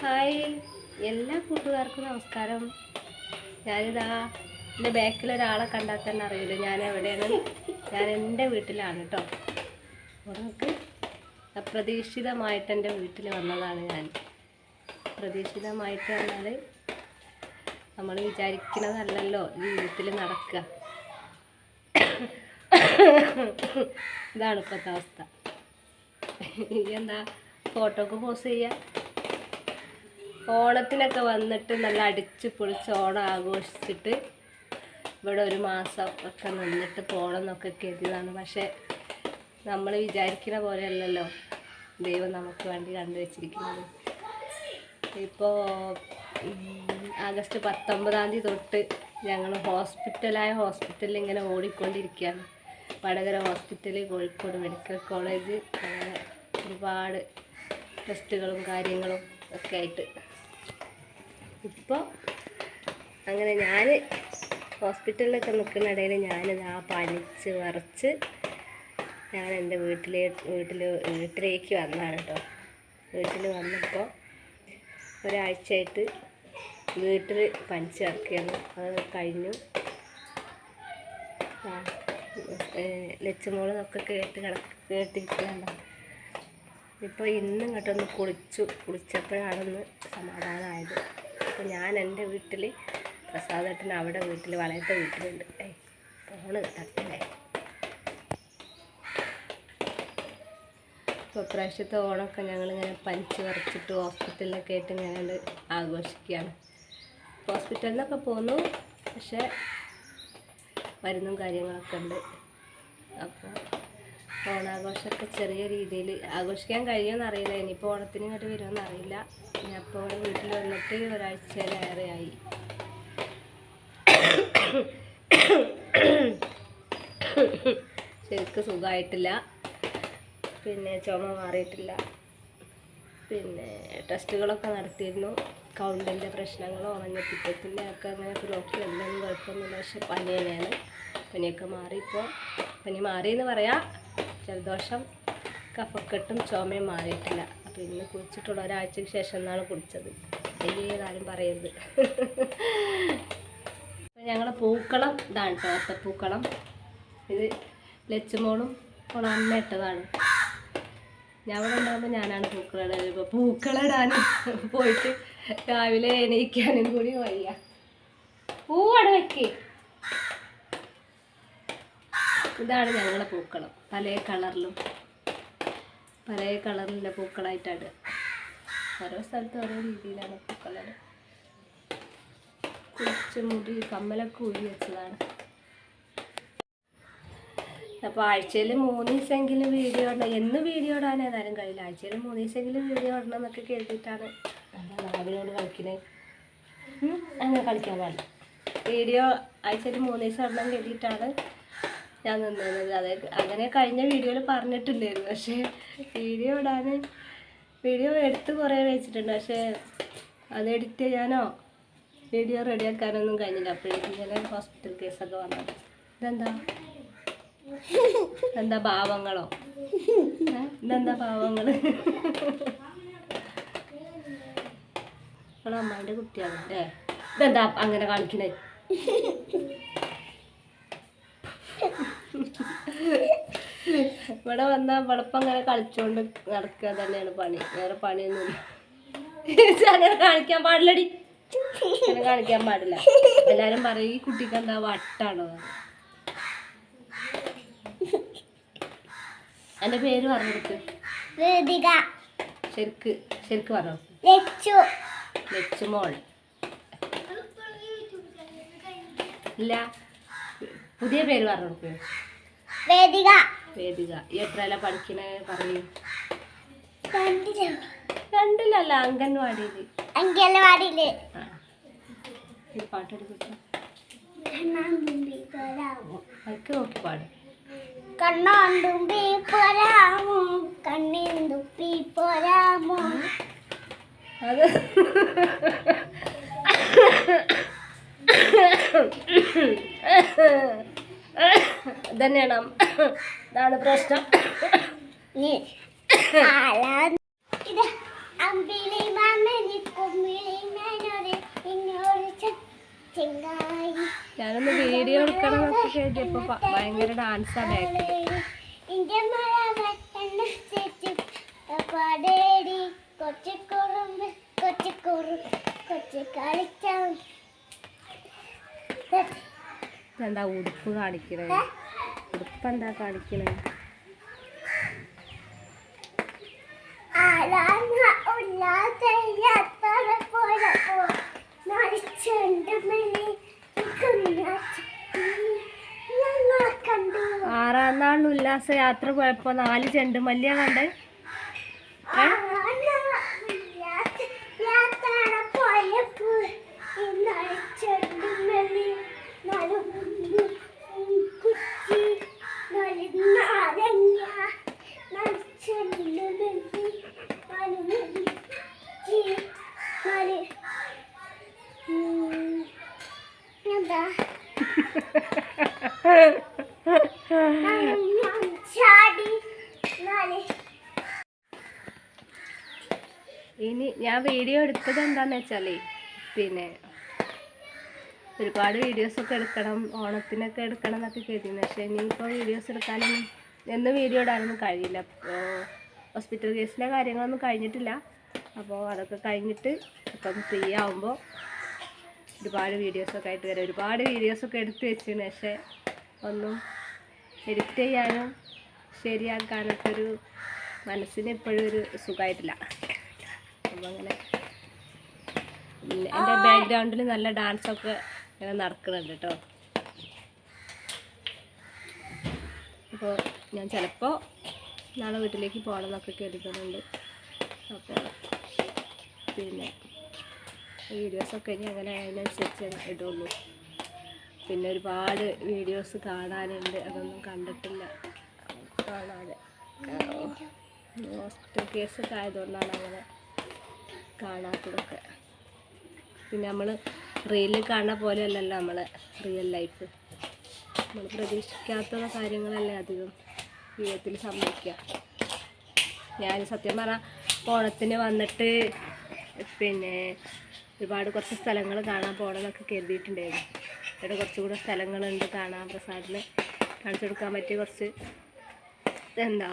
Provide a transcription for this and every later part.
Hi. എല്ലാ കൂട്ടുകാർക്കും നമസ്കാരം. ഞാനിതാ എന്റെ ബാക്കിൽ ഒരാളെ കണ്ടാൽ തന്നെ അറിയില്ല. ഞാൻ എവിടെയാണ് ഞാൻ എന്റെ വീട്ടിലാണ് കേട്ടോ നമുക്ക് അപ്രതീക്ഷിതമായിട്ട് എന്റെ വീട്ടിൽ വന്നതാണ് ഞാൻ. പ്രതീക്ഷിതമായിട്ട് വന്നാൽ നമ്മൾ വിചാരിക്കുന്നതല്ലല്ലോ ഈ വീട്ടിൽ നടക്കുക ഇതാണ് ഇപ്പോഴത്തെ അവസ്ഥ. എന്താ? ഫോട്ടോക്ക് പോസ് ചെയ്യുക ഓണത്തിനൊക്കെ വന്നിട്ട് നല്ല അടിച്ച് പൊളിച്ച് ഓണം ആഘോഷിച്ചിട്ട് ഇവിടെ ഒരു മാസം ഒക്കെ നിന്നിട്ട് പോകണം എന്നൊക്കെ കരുതിയതാണ്. പക്ഷേ നമ്മൾ വിചാരിക്കുന്ന പോലെയല്ലല്ലോ ദൈവം നമുക്ക് വേണ്ടി കണ്ടുവച്ചിരിക്കുന്നത്. ഇപ്പോൾ ആഗസ്റ്റ് പത്തൊമ്പതാം തീയതി തൊട്ട് ഞങ്ങൾ ഹോസ്പിറ്റലായ ഹോസ്പിറ്റലിൽ ഇങ്ങനെ ഓടിക്കൊണ്ടിരിക്കുകയാണ്. Vadakara hospital Kozhikode medical college ഒരുപാട് ടെസ്റ്റുകളും കാര്യങ്ങളും ഒക്കെ ആയിട്ട് ഇപ്പോൾ അങ്ങനെ ഞാൻ ഹോസ്പിറ്റലിലൊക്കെ നിൽക്കുന്നിടയിൽ ഞാനത് ആ പനിച്ച് വിറച്ച് ഞാൻ എന്റെ വീട്ടിലെ വീട്ടിൽ വീട്ടിലേക്ക് വന്നതാണ് കേട്ടോ വീട്ടിൽ വന്നപ്പോൾ ഒരാഴ്ചയായിട്ട് വീട്ടിൽ പനിച്ച് കിടക്കുകയാണ്. അത് കഴിഞ്ഞു. ലച്ചമോളൊക്കെ കേട്ട് കിട കേട്ടിരിക്കുകയാണ്. ഇപ്പോൾ ഇന്നും കേട്ടൊന്ന് കുളിച്ചു. കുളിച്ചപ്പോഴാണൊന്ന് സമാധാനമായത് അപ്പോൾ ഞാൻ എന്റെ വീട്ടിൽ പ്രസാദേട്ടൻ അവിടെ വീട്ടിൽ വളയത്തെ വീട്ടിലുണ്ട്. ഏ ഫോണ് തട്ടല്ലേ? ഇപ്പോൾ പ്രാവശ്യത്തെ ഓണമൊക്കെ ഞങ്ങളിങ്ങനെ പനിച്ച് വരച്ചിട്ട് ഹോസ്പിറ്റലിലൊക്കെ ആയിട്ട് ഇങ്ങനെ ആഘോഷിക്കുകയാണ് ഹോസ്പിറ്റലിൽ നിന്നൊക്കെ പോന്നു പക്ഷേ മരുന്നും കാര്യങ്ങളൊക്കെ ഉണ്ട്. അപ്പോൾ ഓണാഘോഷമൊക്കെ ചെറിയ രീതിയിൽ ആഘോഷിക്കാൻ കഴിയുമെന്ന് അറിയില്ല ഇനിയിപ്പോൾ ഓണത്തിന് ഇങ്ങോട്ട് വരുമെന്ന് അറിയില്ല ഞാൻ അപ്പോൾ ഇവിടെ വീട്ടിൽ വന്നിട്ട് ഒരാഴ്ചയിലേറെയായി ശരിക്കും സുഖമായിട്ടില്ല പിന്നെ ചുമ മാറിയിട്ടില്ല. പിന്നെ ടെസ്റ്റുകളൊക്കെ നടത്തിയിരുന്നു. കൗണ്ടിന്റെ പ്രശ്നങ്ങളോ മഞ്ഞപ്പിത്തത്തിന്റെ ഒക്കെ അങ്ങനെ നോക്കി എന്തെങ്കിലും കുഴപ്പമൊന്നുമില്ല. പക്ഷെ പനി തന്നെയാണ്. പനിയൊക്കെ മാറിയിപ്പോൾ പനി മാറിയെന്ന് പറയാം. ജലദോഷം കഫക്കെട്ടും ചുമയും മാറിയിട്ടില്ല. അപ്പോൾ ഇന്ന് കുളിച്ചിട്ടുള്ള ഒരാഴ്ചയ്ക്ക് ശേഷം എന്നാണ് കുളിച്ചത്. വലിയതാരും പറയരുത്. അപ്പോൾ പൂക്കളം ഇതാണ് കേട്ടോ ഇത് ലച്ചുമോളും അമ്മ ഇട്ടതാണ്. ഞാൻ ഇവിടെ ഉണ്ടാകുമ്പോൾ ഞാനാണ് പൂക്കളിടാൻ ഇപ്പോൾ പൂക്കളിടാൻ പോയിട്ട് രാവിലെ എണീക്കാനും കൂടി വയ്യ. പൂവാണ് വെക്കേ. ഇതാണ് ഞങ്ങളുടെ പൂക്കളം. പല കളറിലും പല കളറിലുള്ള പൂക്കളായിട്ടാണ്. ഓരോ സ്ഥലത്ത് ഓരോ രീതിയിലാണ് പൂക്കളത്. കുറച്ച് മുടി കമ്മലൊക്കെ ഊരി വെച്ചതാണ്. അപ്പോൾ ആഴ്ചയിൽ മൂന്ന് ദിവസമെങ്കിലും വീഡിയോ ഇടണം. എന്ന് വീഡിയോ ഇടാൻ ഏതായാലും കഴിയില്ല. ആഴ്ചയിൽ മൂന്ന് ദിവസമെങ്കിലും വീഡിയോ ഇടണം എന്നൊക്കെ കേട്ടിട്ടാണ് രാവിലെയോട് കളിക്കുന്നത് അങ്ങനെ കളിക്കാൻ പാടില്ല. വീഡിയോ ആഴ്ചയിൽ മൂന്ന് ദിവസം ഇടണം കേട്ടിട്ടാണ് ഞാൻ നിന്നത് അത് അങ്ങനെ കഴിഞ്ഞ വീഡിയോയിൽ പറഞ്ഞിട്ടില്ലായിരുന്നു പക്ഷേ വീഡിയോ ഇടാൻ വീഡിയോ എടുത്ത് കുറേ വെച്ചിട്ടുണ്ട്. പക്ഷേ അത് എഡിറ്റ് ചെയ്യാനോ വീഡിയോ റെഡിയാക്കാനൊന്നും കഴിഞ്ഞില്ല. അപ്പോഴേക്കും ഇങ്ങനെ ഹോസ്പിറ്റൽ കേസൊക്കെ വന്നത്. ഇതെന്താ? എന്താ ഭാവങ്ങളോ? ഇതെന്താ ഭാവങ്ങൾ നിങ്ങളെ അമ്മായിന്റെ കുട്ടിയാണ്? അല്ലേ ഇതെന്താ? അങ്ങനെ കാണിക്കണേ. ഇവിടെ വന്ന വെളുപ്പം അങ്ങനെ കളിച്ചോണ്ട് നടക്കുക തന്നെയാണ് പണി. വേറെ പണിയൊന്നുമില്ല. അങ്ങനെ കാണിക്കാൻ പാടില്ലടി. അങ്ങനെ കാണിക്കാൻ പാടില്ല. എല്ലാരും പറയും ഈ കുട്ടിക്ക് എന്താ വട്ടാണോ? എന്റെ പേര് പറഞ്ഞു കൊടുക്ക് വേദിക ശരിക്ക് ശരിക്ക് പറഞ്ഞു. ലച്ചു. മോൾ. ഇല്ല. പുതിയ പേര് പറഞ്ഞു കൊടുക്ക് വേദിക. വേദിക ഈ എത്രയല്ല പഠിക്കണേ? പറയൂ. രണ്ടിലും. രണ്ടിലല്ല അംഗൻവാടിയിൽ. അംഗൻവാടിയിൽ. പാട്ടൊരു അതൊക്കെ നോക്കി പാടും. പോരാമോ? അത്. ഇതാണ് പ്രശ്നം. ഞാനൊന്ന് വീഡിയോ എടുക്കണം ഭയങ്കര ഡാൻസ് ബാക്ക് എന്താ ഉടുപ്പ് കാണിക്കണേ? ഉടുപ്പ് എന്താ കാണിക്കണേ? ആറാം നാൾ ഉല്ലാസ യാത്ര പോയപ്പോ നാല് ചെണ്ടുമല്ലിയാ കണ്ട്? ഞാൻ വീഡിയോ എടുത്തത് എന്താന്ന് വെച്ചാൽ പിന്നെ ഒരുപാട് വീഡിയോസൊക്കെ എടുക്കണം ഓണത്തിനൊക്കെ എടുക്കണം എന്നൊക്കെ കരുതിയിരുന്നു. പക്ഷേ ഇനിയിപ്പോൾ വീഡിയോസ് എടുക്കാനും എന്നും വീഡിയോ ഇടാനൊന്നും കഴിയില്ല. ഹോസ്പിറ്റൽ കേസിലെ കാര്യങ്ങളൊന്നും കഴിഞ്ഞിട്ടില്ല. അപ്പോൾ അതൊക്കെ കഴിഞ്ഞിട്ട് ഇപ്പം ഫ്രീ ആവുമ്പോൾ ഒരുപാട് വീഡിയോസൊക്കെ ആയിട്ട് വരാം. ഒരുപാട് വീഡിയോസൊക്കെ എടുത്ത് വെച്ചിരുന്നു. പക്ഷേ ഒന്നും എഡിറ്റ് ചെയ്യാനും ശരിയാക്കാനൊക്കെ ഒരു മനസ്സിന് ഇപ്പോഴും ഒരു സുഖമായിട്ടില്ല അപ്പം അങ്ങനെ എന്റെ ബാക്ക്ഗ്രൗണ്ടിൽ നല്ല ഡാൻസൊക്കെ ഇങ്ങനെ നടക്കുന്നുണ്ട് കേട്ടോ അപ്പോൾ ഞാൻ ചിലപ്പോൾ നാളെ വീട്ടിലേക്ക് പോകണം എന്നൊക്കെ കരുതുന്നുണ്ട് അപ്പോൾ പിന്നെ വീഡിയോസൊക്കെ ഇനി അങ്ങനെ അതിനനുസരിച്ച് ഇടുള്ളൂ. പിന്നെ ഒരുപാട് വീഡിയോസ് കാണാനുണ്ട് അതൊന്നും കണ്ടിട്ടില്ല. കാണാതെ. ഹോസ്പിറ്റൽ കേസൊക്കെ ആയതുകൊണ്ടാണ് അങ്ങനെ കാണാത്തതൊക്കെ. പിന്നെ നമ്മൾ റീലിൽ കാണുന്ന പോലെയല്ലല്ലോ നമ്മൾ റിയൽ ലൈഫ് നമ്മൾ പ്രതീക്ഷിക്കാത്ത കാര്യങ്ങളല്ലേ അധികം ജീവിതത്തിൽ സംഭവിക്കുക. ഞാൻ സത്യം പറഞ്ഞാൽ ഓണത്തിന് വന്നിട്ട് പിന്നെ ഒരുപാട് കുറച്ച് സ്ഥലങ്ങൾ കാണാൻ പോകണമെന്നൊക്കെ കരുതിയിട്ടുണ്ടായിരുന്നു. ഇവിടെ കുറച്ചുകൂടെ സ്ഥലങ്ങളുണ്ട് കാണാൻ പ്രസാദിന് കാണിച്ചു കൊടുക്കാൻ പറ്റിയ കുറച്ച് എന്താ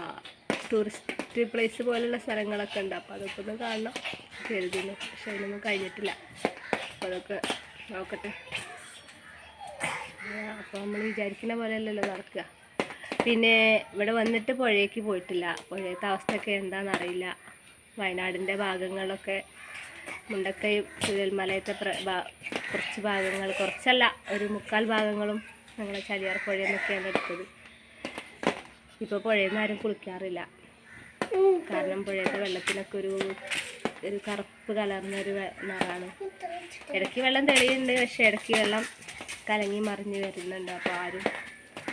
ടൂറിസ്റ്റ് പ്ലേസ് പോലുള്ള സ്ഥലങ്ങളൊക്കെ ഉണ്ട്. അപ്പോൾ അതൊക്കെ ഒന്ന് കാണണം. കരുതുന്നു പക്ഷെ അതിനൊന്നും കഴിഞ്ഞിട്ടില്ല. അപ്പോൾ അതൊക്കെ നോക്കട്ടെ. അപ്പോൾ നമ്മൾ വിചാരിക്കുന്ന പോലെയല്ലല്ലോ നടക്കുക. പിന്നെ ഇവിടെ വന്നിട്ട് പുഴയ്ക്ക് പോയിട്ടില്ല. പുഴയത്തെ അവസ്ഥയൊക്കെ എന്താണെന്നറിയില്ല. വയനാടിന്റെ ഭാഗങ്ങളൊക്കെ മുണ്ടക്കൈ ചുഴൽമലയത്തെ കുറച്ച് ഭാഗങ്ങൾ കുറച്ചല്ല ഒരു മുക്കാൽ ഭാഗങ്ങളും ഞങ്ങൾ ചലിയാർ പുഴയിൽ നിന്നൊക്കെയാണ് എടുത്തത്. ഇപ്പോൾ പുഴയിൽ നിന്ന് ആരും കുളിക്കാറില്ല. കാരണം പുഴയത്തെ വെള്ളത്തിനൊക്കെ ഒരു ഒരു കറുപ്പ് കലർന്ന ഒരു നിറാണ് ഇടയ്ക്ക് വെള്ളം തെളിയുന്നുണ്ട് പക്ഷെ ഇടയ്ക്ക് വെള്ളം കലങ്ങി മറിഞ്ഞ് വരുന്നുണ്ട്. അപ്പോൾ ആരും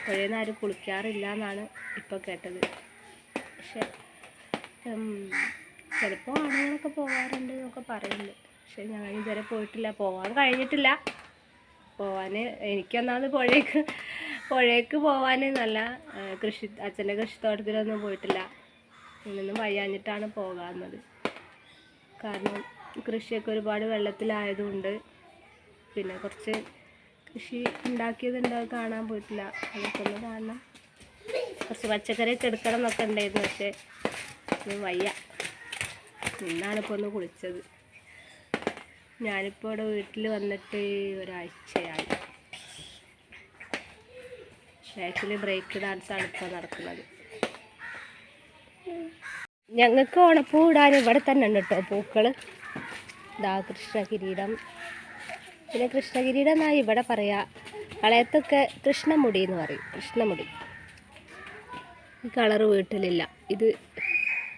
പുഴയിൽ നിന്ന് ആരും കുളിക്കാറില്ല എന്നാണ് ഇപ്പോൾ കേട്ടത്. പക്ഷെ ചിലപ്പോൾ ആണുങ്ങളൊക്കെ പോകാറുണ്ട് എന്നൊക്കെ പറയുന്നുണ്ട്. പക്ഷെ ഞാൻ ഇതുവരെ പോയിട്ടില്ല. പോകാൻ കഴിഞ്ഞിട്ടില്ല. പോവാൻ എനിക്കൊന്നാമത് പുഴയ്ക്ക് പുഴയ്ക്ക് പോവാൻ നല്ല കൃഷി അച്ഛന്റെ കൃഷിത്തോട്ടത്തിലൊന്നും പോയിട്ടില്ല. ഇന്നൊന്നും വയ്യാഞ്ഞിട്ടാണ് പോകാമെന്നത് കാരണം കൃഷിയൊക്കെ ഒരുപാട് വെള്ളത്തിലായതുകൊണ്ട് പിന്നെ കുറച്ച് കൃഷി ഉണ്ടാക്കിയതുണ്ട് അത് കാണാൻ പോയിട്ടില്ല. അതൊക്കെ കാണണം കുറച്ച് പച്ചക്കറിയൊക്കെ എടുക്കണം എന്നൊക്കെ ഉണ്ടായിരുന്നു പക്ഷേ വയ്യ. ഇന്നാണ് ഇപ്പോൾ ഒന്ന് കുളിച്ചത്. ഞാനിപ്പോൾ ഇവിടെ വീട്ടിൽ വന്നിട്ട് ഒരാഴ്ചയായി. ബാക്കിൽ ബ്രേക്ക് ഡാൻസാണ് ഇപ്പോൾ നടക്കുന്നത്. ഞങ്ങൾക്ക് ഓണപ്പൂ ഇടാൻ ഇവിടെ തന്നെ ഉണ്ട് കേട്ടോ പൂക്കൾ ഇതാ കൃഷ്ണകിരീടം. പിന്നെ കൃഷ്ണകിരീടം എന്നാ ഇവിടെ പറയാ കളയത്തൊക്കെ കൃഷ്ണമുടി എന്ന് പറയും കൃഷ്ണമുടി. ഈ കളറ് വീട്ടിലില്ല. ഇത്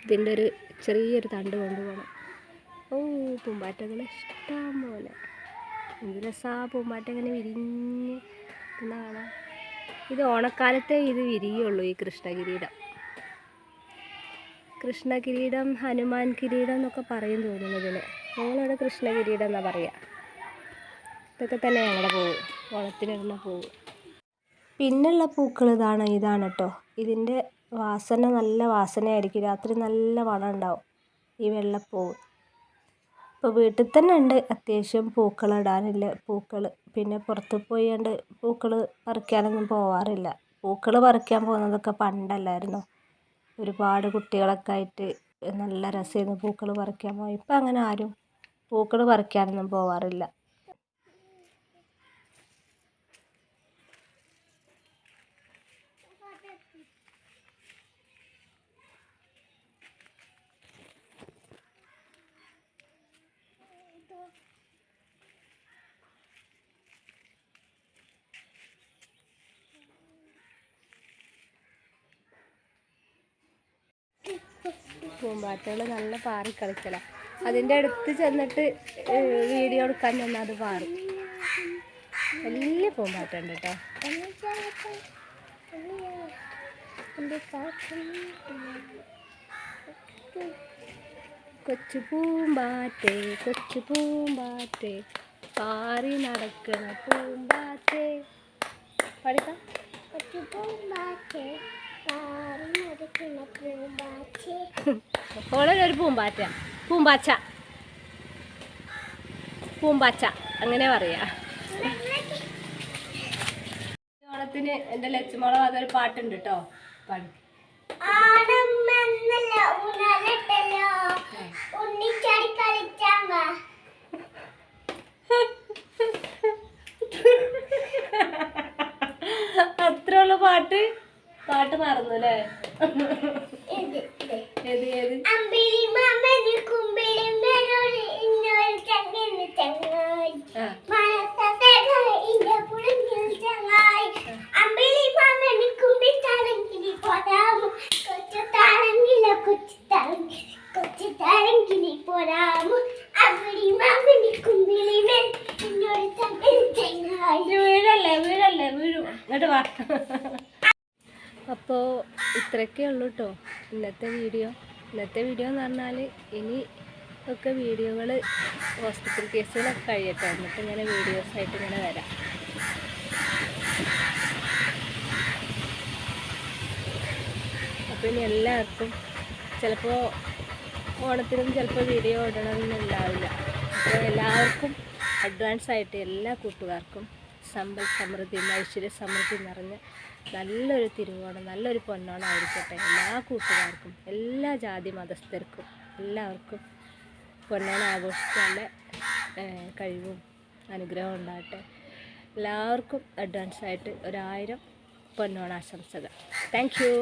ഇതിന്റെ ഒരു ചെറിയൊരു തണ്ട് കൊണ്ടുപോകണം ഓ പൂമ്പാറ്റകൾ ഇഷ്ടം പോലെ എന്ത് രസാ പൂമ്പാറ്റ ഇങ്ങനെ വിരിഞ്ഞ് ഇത് ഓണക്കാലത്തെ ഇത് വിരിയുള്ളൂ ഈ കൃഷ്ണകിരീടം. കൃഷ്ണകിരീടം ഹനുമാൻ കിരീടം എന്നൊക്കെ പറയും തോന്നുന്നു ഇതിന് ഞങ്ങളിവിടെ കൃഷ്ണകിരീടം എന്നാണ് പറയാ. ഇതൊക്കെ തന്നെ ഞങ്ങളുടെ പൂവ്. ഓണത്തിനിടുന്ന പൂവ്. പിന്നുള്ള പൂക്കൾ ഇതാണ് ഇതാണ് കേട്ടോ ഇതിന്റെ വാസന നല്ല വാസനയായിരിക്കും. രാത്രി നല്ല മണം ഉണ്ടാവും ഈ വെള്ളപ്പൂവ്. ഇപ്പോൾ വീട്ടിൽ തന്നെ ഉണ്ട് അത്യാവശ്യം പൂക്കൾ ഇടാനില്ല പൂക്കൾ പിന്നെ പുറത്ത് പോയി കണ്ട് പൂക്കൾ പറിക്കാനൊന്നും പോവാറില്ല. പൂക്കൾ പറിക്കാൻ പോകുന്നതൊക്കെ പണ്ടല്ലായിരുന്നോ? ഒരുപാട് കുട്ടികളൊക്കെ ആയിട്ട് നല്ല രസമായിരുന്നു പൂക്കൾ പറിക്കാൻ പോയി. ഇപ്പം അങ്ങനെ ആരും പൂക്കൾ പറിക്കാനൊന്നും പോവാറില്ല. പൂമ്പാറ്റകൾ നല്ല പാറി കളിക്കല. അതിന്റെ അടുത്ത് ചെന്നിട്ട് വീഡിയോ എടുക്കാൻ ചെന്നാൽ അത് പാറും. വലിയ പൂമ്പാറ്റ ഉണ്ട് കേട്ടോ കൊച്ചു പൂമ്പാറ്റേ കൊച്ചു പൂമ്പാറ്റേ പാറി നടക്കണ പൂമ്പാറ്റേ. പഠിക്കാം. കൊച്ചു പാറി പൂമ്പാറ്റേ ഒരു പൂമ്പാറ്റ. പൂമ്പാച്ച. പൂമ്പാച്ച. അങ്ങനെ പറയാ. ഓണത്തിന് എന്റെ ലച്ചുമോളം അതൊരു പാട്ടുണ്ട് കേട്ടോ പാടി. ഉണ്ണിച്ചാടി പാട്ട്. പാട്ട് മാറുന്നു അല്ലേ? ഏത് ഏത്? വീഴല്ലേ വീഴല്ലേ വീഴും. ഇങ്ങോട്ട് വാ. അപ്പോൾ ഇത്രയൊക്കെ ഉള്ളൂ കേട്ടോ ഇന്നത്തെ വീഡിയോ. ഇന്നത്തെ വീഡിയോ എന്ന് പറഞ്ഞാൽ ഇനി ഒക്കെ വീഡിയോകൾ ഹോസ്പിറ്റൽ കേസുകളൊക്കെ കഴിയട്ടെ. എന്നിട്ട് ഇങ്ങനെ വീഡിയോസായിട്ട് ഇങ്ങനെ വരാം. അപ്പോൾ ഇനി എല്ലാവർക്കും ചിലപ്പോൾ ഓണത്തിനും ചിലപ്പോൾ വീഡിയോ ഇടണമെന്നുണ്ടാവില്ല അപ്പോൾ എല്ലാവർക്കും അഡ്വാൻസ് ആയിട്ട് എല്ലാ കൂട്ടുകാർക്കും സമ്പൽ സമൃദ്ധി ഐശ്വര്യ സമൃദ്ധി നിറഞ്ഞ നല്ലൊരു തിരുവോണം നല്ലൊരു പൊന്നോണം ആയിരിക്കട്ടെ. എല്ലാ കൂട്ടുകാർക്കും എല്ലാ ജാതി മതസ്ഥർക്കും എല്ലാവർക്കും പൊന്നോണം ആഘോഷിക്കാനുള്ള കഴിവും അനുഗ്രഹവും ഉണ്ടാകട്ടെ. എല്ലാവർക്കും അഡ്വാൻസായിട്ട് ഒരായിരം പൊന്നോണാശംസകൾ താങ്ക് യു